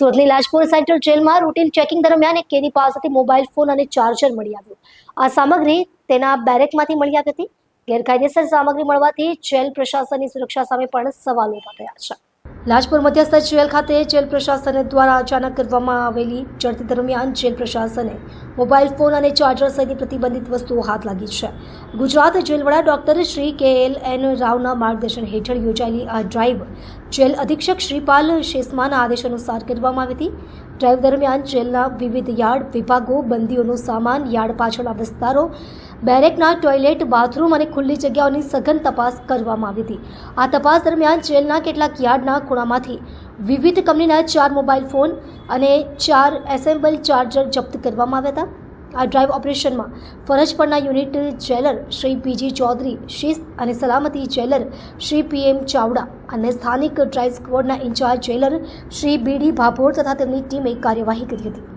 સુરતની લાજપુર સેન્ટ્રલ જેલમાં routine checking દરમિયાન એક કેદી પાસેથી મોબાઈલ ફોન અને ચાર્જર મળી આવ્યું. આ સામગ્રી તેના બેરેકમાંથી મળી આવી હતી. ગેરકાયદેસર સામગ્રી મળવાથી જેલ પ્રશાસનની સુરક્ષા સામે પણ સવાલો ઊભા થયા છે. લાજપુર મધ્યસ્થ જેલ ખાતે જેલ પ્રશાસન દ્વારા અચાનક કરવામાં આવેલી ચડતી દરમિયાન જેલ પ્રશાસને મોબાઈલ ફોન અને ચાર્જર સહિતની પ્રતિબંધિત વસ્તુઓ હાથ લાગી છે. ગુજરાત જેલ વડા doctor Shri K L N રાવના માર્ગદર્શન હેઠળ યોજાયેલી આ ડ્રાઈવ જેલ અધિક્ષક શ્રીપાલ શેષમાના આદેશ અનુસાર કરવામાં આવી હતી. ડ્રાઈવ દરમિયાન જેલના વિવિધ યાર્ડ વિભાગો, બંદીઓનો સામાન, યાર્ડ પાછળના વિસ્તારો બેરેકના ટોયલેટ, બાથરૂમ અને ખુલ્લી જગ્યાઓની સઘન તપાસ કરવામાં આવી હતી. આ તપાસ દરમિયાન જેલના કેટલાક યાર્ડના ખૂણામાંથી વિવિધ કંપનીના ચાર મોબાઈલ ફોન અને ચાર એસેમ્બલ ચાર્જર જપ્ત કરવામાં આવ્યા હતા. આ ડ્રાઈવ ઓપરેશનમાં ફરજ પરના unit jailer Shri PG Chaudhary, શિસ્ત અને સલામતી જેલર શ્રી પીએમ ચાવડા અને સ્થાનિક drive સ્કવોડના incharge jailer Shri BD Bhabhor તથા તેમની ટીમે કાર્યવાહી કરી હતી.